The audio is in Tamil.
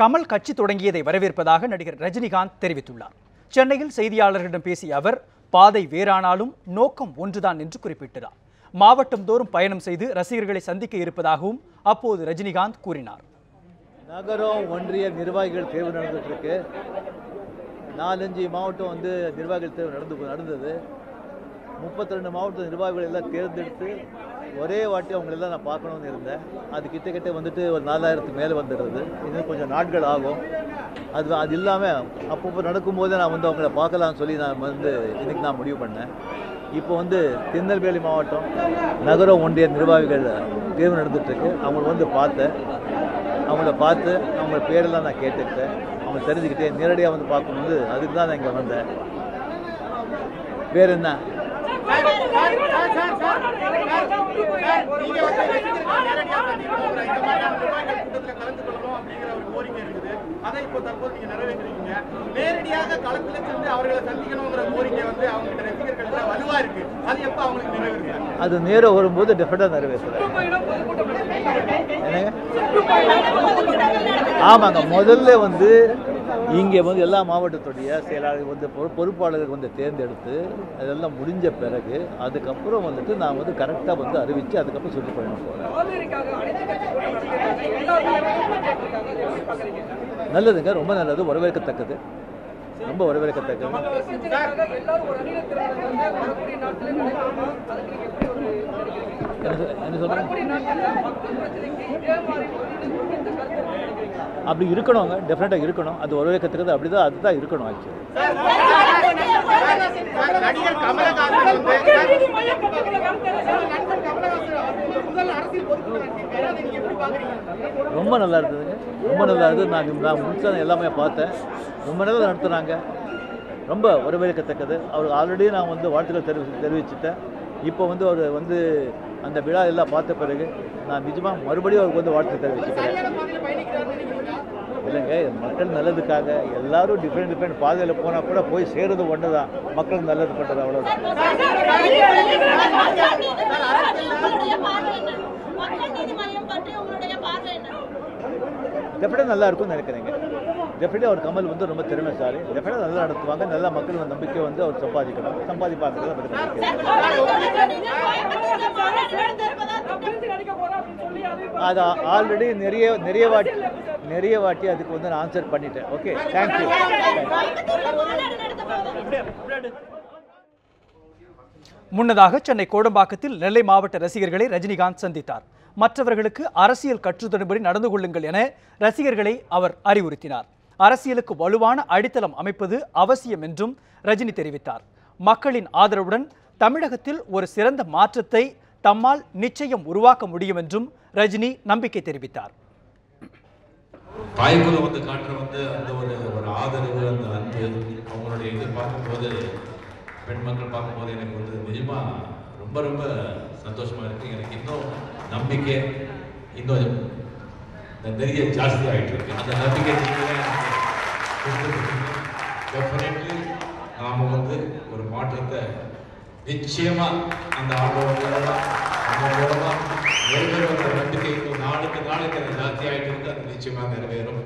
கமல் கட்சி தொடங்கியதை வரவேற்பதாக நடிகர் ரஜினிகாந்த் தெரிவித்துள்ளார். சென்னையில் செய்தியாளர்களிடம் பேசிய அவர் பாதை வேறானாலும் நோக்கம் ஒன்றுதான் என்று குறிப்பிட்டார் மாவட்டம் தோறும் பயணம் செய்து ரசிகர்களை சந்திக்க இருப்பதாகவும் அப்போது ரஜினிகாந்த் கூறினார். நகரம் ஒன்றிய நிர்வாகிகள் தேர்வு நடந்துட்டு இருக்கு. நாலஞ்சு மாவட்டம் வந்து நிர்வாகிகள் தேர்வு நடந்து நடந்தது. முப்பத்தி ரெண்டு மாவட்ட நிர்வாகிகள் எல்லாம் தேர்ந்தெடுத்து ஒரே வாட்டி அவங்களெல்லாம் நான் பார்க்கணும்னு இருந்தேன். அது கிட்ட கிட்ட வந்துட்டு ஒரு நாலாயிரத்துக்கு மேலே வந்துடுறது. இன்னும் கொஞ்சம் நாட்கள் ஆகும். அது அது இல்லாமல் அப்பப்போ நடக்கும்போது நான் வந்து அவங்கள பார்க்கலாம்னு சொல்லி நான் வந்து இன்னைக்கு நான் முடிவு பண்ணேன். இப்போ வந்து திருநெல்வேலி மாவட்டம் நகர ஒன்றிய நிர்வாகிகள் தேர்வு நடந்துகிட்ருக்கு அவங்கள வந்து பார்த்தேன். அவங்கள பார்த்து அவங்க பேரெல்லாம் நான் கேட்டுக்கிட்டேன். அவங்க தெரிஞ்சுக்கிட்டேன். நேரடியாக வந்து பார்க்கும்போது அதுக்கு தான் நான் இங்கே வந்தேன். வேறு என்ன? அதை இப்போ தற்போது நீங்க நிறைவேற்றிருக்கீங்க நேரடியாக களத்துல சென்று அவர்களை சந்திக்கணுங்கிற கோரிக்கை வந்து அவங்க ரசிகர்கள்ட்ட வலுவா இருக்கு அது எப்ப அவங்களுக்கு நிறைவேறுது அது நேரம் வரும்போது டெஃபினட்டாக நிறைவேற்றுறேன் ஆமாங்க முதல்ல வந்து இங்கே வந்து எல்லா மாவட்டத்துடைய செயலாளர்கள் வந்து பொறு- பொறுப்பாளர்கள் வந்து தேர்ந்தெடுத்து அதெல்லாம் முடிஞ்ச பிறகு அதுக்கப்புறம் வந்துட்டு நான் வந்து கரெக்டாக வந்து அறிவித்து அதுக்கப்புறம் சுற்றுப்பயணம் போகிறேன் நல்லதுங்க ரொம்ப நல்லது வரவேற்கத்தக்கது. ரொம்ப வரவேற்கத்தக்கது. என்ன என்ன சொல்கிறேன் அப்படி இருக்கணுங்க டெஃபினட்டாக இருக்கணும். அது வரவேற்கத்தக்கது அப்படி தான் அதுதான் இருக்கணும் ஆக்சுவலி ரொம்ப நல்லா இருந்ததுங்க. ரொம்ப நல்லா இருந்தது. நான் நான் முழுசாக எல்லாமே பார்த்தேன். ரொம்ப நல்லா நடத்துனாங்க. ரொம்ப வரவேற்கத்தக்கது அவர் ஆல்ரெடி நான் வந்து வாழ்த்துக்கள் தெரிவி தெரிவிச்சிட்டேன். இப்போ வந்து அவர் வந்து அந்த விழா எல்லாம் பார்த்த பிறகு நான் நிஜமாக மறுபடியும் அவருக்கு வந்து வாழ்த்து தெரிவிச்சுக்கிறேன். இல்லைங்க மக்கள் நல்லதுக்காக எல்லாரும் டிஃப்ரெண்ட் டிஃப்ரெண்ட் பாதையில் போனால் கூட போய் சேருறது ஒன்று தான் மக்களுக்கு நல்லது பண்ணுறது என்ன டெஃபினட்டாக நல்லா இருக்கும்னு நினைக்கிறேங்க டெஃபினட்டாக அவர் கமல் வந்து ரொம்ப திறமைசாலி டெஃபினட்டாக நல்லா நடத்துவாங்க நல்ல மக்கள் வந்து நம்பிக்கை வந்து அவர் சம்பாதிக்கணும் சம்பாதிப்பாங்கிறத பற்றி நினைக்கிறேன் அது ஆல்ரெடி நிறைய நிறைய வாட்டி நிறைய வாட்டி அதுக்கு வந்து நான் ஆன்சர் பண்ணிட்டேன். ஓகே தேங்க்யூ முன்னதாக சென்னை கோடம்பாக்கத்தில் நெல்லை மாவட்ட ரசிகர்களை ரஜினிகாந்த் சந்தித்தார். மற்றவர்களுக்கு அரசியல் கற்றுத்தரும்படி நடந்து கொள்ளுங்கள் என ரசிகர்களை அவர் அறிவுறுத்தினார். அரசியலுக்கு வலுவான அடித்தளம் அமைப்பது அவசியம் என்றும் ரஜினி தெரிவித்தார். மக்களின் ஆதரவுடன் தமிழகத்தில் ஒரு சிறந்த மாற்றத்தை தம்மால் நிச்சயம் உருவாக்க முடியும் என்றும் ரஜினி நம்பிக்கை தெரிவித்தார். தாய்க்குள்ள வந்து காட்டுற வந்து அந்த ஒரு ஒரு ஆதரவு அந்த அன்பு அவங்களுடைய இது பார்க்கும்போது பெண் மக்கள் பார்க்கும்போது எனக்கு வந்து நிஜமா ரொம்ப ரொம்ப சந்தோஷமா இருக்கு. எனக்கு இன்னும் நம்பிக்கை இன்னும் நிறைய ஜாஸ்தி ஆகிட்டு இருக்கு. அந்த நம்பிக்கை டெஃபினெட்லி நாம வந்து ஒரு மாற்றத்தை நிச்சயமா அந்த ஆர்வம் நம்ம நம்பிக்கை நாளுக்கு நாளுக்கு ஜாஸ்தி ஆகிட்டு நிச்சயமாக நிறைவேறும்.